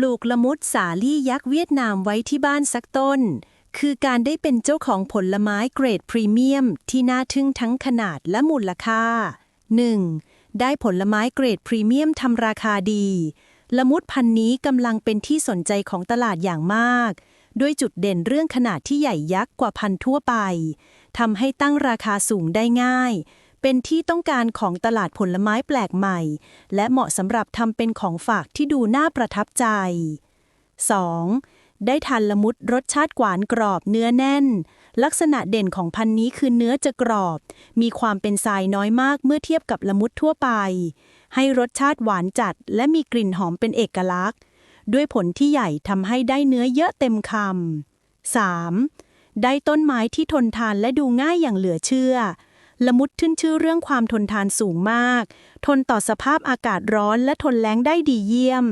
ปลูกละมุดสาลี่ยักษ์เวียดนามไว้ที่บ้านสักต้น คือการได้เป็นเจ้าของผลไม้เกรดพรีเมียม ที่น่าทึ่งทั้งขนาดและมูลค่า 1. ได้ผลไม้เกรดพรีเมียมทำราคาดี ละมุดพันธุ์นี้กำลังเป็นที่สนใจของตลาดอย่างมาก ด้วยจุดเด่นเรื่องขนาดที่ใหญ่ยักษ์กว่าพันธุ์ทั่วไปทำให้ตั้งราคาสูงได้ง่าย เป็นที่ต้องการของตลาดผลไม้แปลกใหม่ และเหมาะสำหรับทำเป็นของฝากที่ดูน่าประทับใจ 2. ได้ทานละมุดรสชาติหวานกรอบเนื้อแน่น ลักษณะเด่นของพันธุ์นี้คือเนื้อจะกรอบ มีความเป็นทรายน้อยมากเมื่อเทียบกับละมุดทั่วไป ให้รสชาติหวานจัด และมีกลิ่นหอมเป็นเอกลักษณ์ ด้วยผลที่ใหญ่ทำให้ได้เนื้อเยอะเต็มคำ 3. ได้ต้นไม้ที่ทนทานและดูง่ายอย่างเหลือเชื่อ ละมุดขึ้นชื่อเรื่องความทนทานสูงมาก ทนต่อสภาพอากาศร้อนและทนแล้งได้ดีเยี่ยม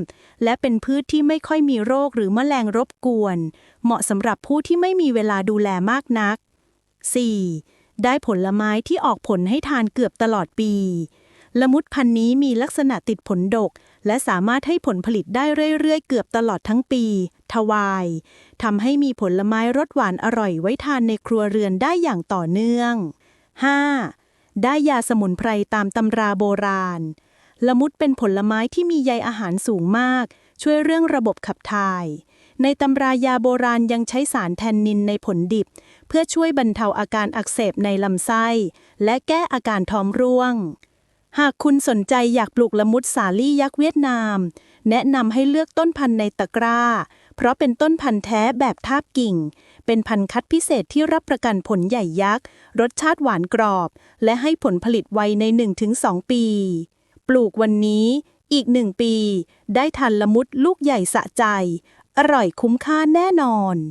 และเป็นพืชที่ไม่ค่อยมีโรคหรือแมลงรบกวน เหมาะสำหรับผู้ที่ไม่มีเวลาดูแลมากนัก 4. ได้ผลไม้ที่ออกผลให้ทานเกือบตลอดปี ละมุดพันนี้มีลักษณะติดผลดก และสามารถให้ผลผลิตได้เรื่อยๆ เกือบตลอดทั้งปี ทวายทำให้มีผลไม้รสหวานอร่อยไว้ทานในครัวเรือนได้อย่างต่อเนื่อง 5. ได้ยาสมุนไพรตามตำราโบราณ ละมุดเป็นผลไม้ที่มีใยอาหารสูงมาก ช่วยเรื่องระบบขับถ่าย ในตำรายาโบราณยังใช้สารแทนนินในผลดิบ เพื่อช่วยบรรเทาอาการอักเสบในลำไส้ และแก้อาการท้องร่วง หากคุณสนใจอยากปลูกละมุดสาลี่ยักษ์เวียดนาม แนะนำให้เลือกต้นพันธุ์ในตะกร้า เพราะเป็นต้นพันธุ์แท้แบบทาบกิ่ง เป็นพันธุ์คัดพิเศษที่รับประกันผลใหญ่ยักษ์ รสชาติหวานกรอบ และให้ผลผลิตไวใน 1-2 ปี ปลูกวันนี้อีกหนึ่งปี ได้ทันละมุดลูกใหญ่สะใจ อร่อยคุ้มค่าแน่นอน